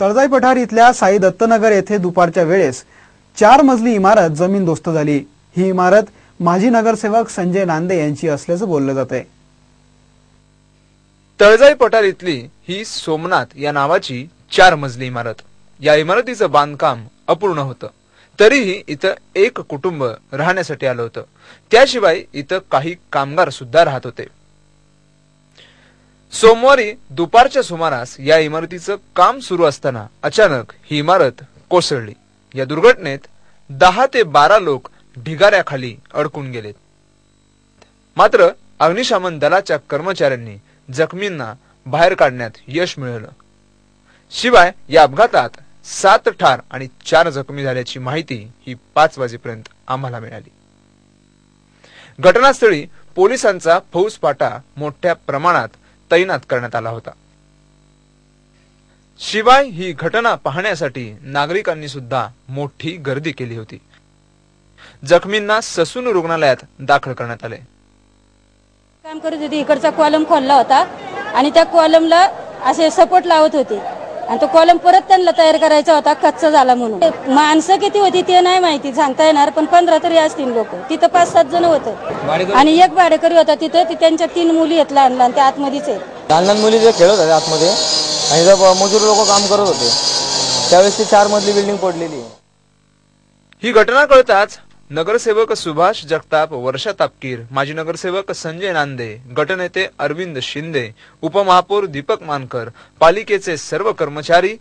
तळजाई पठार इथल्या साई दत्तनगर येथे दुपारच्या वेळेस चार मजली इमारत जमीनदोस्त झाली. ही इमारत माजी नगरसेवक संजय नांदे यांची असल्याचं बोललं जात आहे तळजाई पठार इथली ही सोमनाथ या नावाची चार मजली इमारत. या इमारतीचं बांधकाम अपूर्ण होतं. तरीही इथं एक कुटुंब राहण्यासाठी आलं होतं. त्याशिवाय इथं काही कामगार सुद्धा राहत होते. सोमवारी दुपारच्या सुमारास या इमारतीचं काम सुरू असताना अचानक ही इमारत कोसळली. या दुर्घटनेत दहा ते बारा लोक ढिगाऱ्याखाली अडकून गेलेत. मात्र अग्निशमन दलाच्या कर्मचाऱ्यांनी जखमींना बाहेर काढण्यात यश मिळवलं. शिवाय या अपघातात सात ठार आणि चार जखमी झाल्याची माहिती ही पाच वाजेपर्यंत आम्हाला मिळाली. घटनास्थळी पोलिसांचा फौजफाटा मोठ्या प्रमाणात तैनात करण्यात आला होता. शिवाय ही घटना पाहण्यासाठी नागरिकांनी सुद्धा मोठी गर्दी केली होती. जखमींना ससून रुग्णालयात दाखल करण्यात आले. काम करत होती. इकडचा कॉलम खोलला होता आणि त्या कॉलमला असे सपोर्ट लावत होते. आणि तो कॉलम परत त्यांना तयार करायचा होता कच्चा झाला म्हणून. माणसं किती होती ते नाही माहिती सांगता येणार पण पंधरा तरी असतील लोक. तिथं पाच सात जण होतं. आणि एक भाडेकरी होता तिथं ती त्यांच्या तीन मुली आहेत लहान लहान त्या आतमध्येच आहेत. लहान लहान मुली जे खेळत होते आतमध्ये. आणि जर मजूर लोक काम करत होते. त्यावेळेस ती चार मधली बिल्डिंग पडलेली आहे. ही घटना कळताच नगरसेवक सुभाष जगताप वर्षा तापकीर माजी नगरसेवक संजय नांदे गटनेते अरविंद शिंदे उपमहापौर दीपक मानकर पालिकेचे सर्व कर्मचारी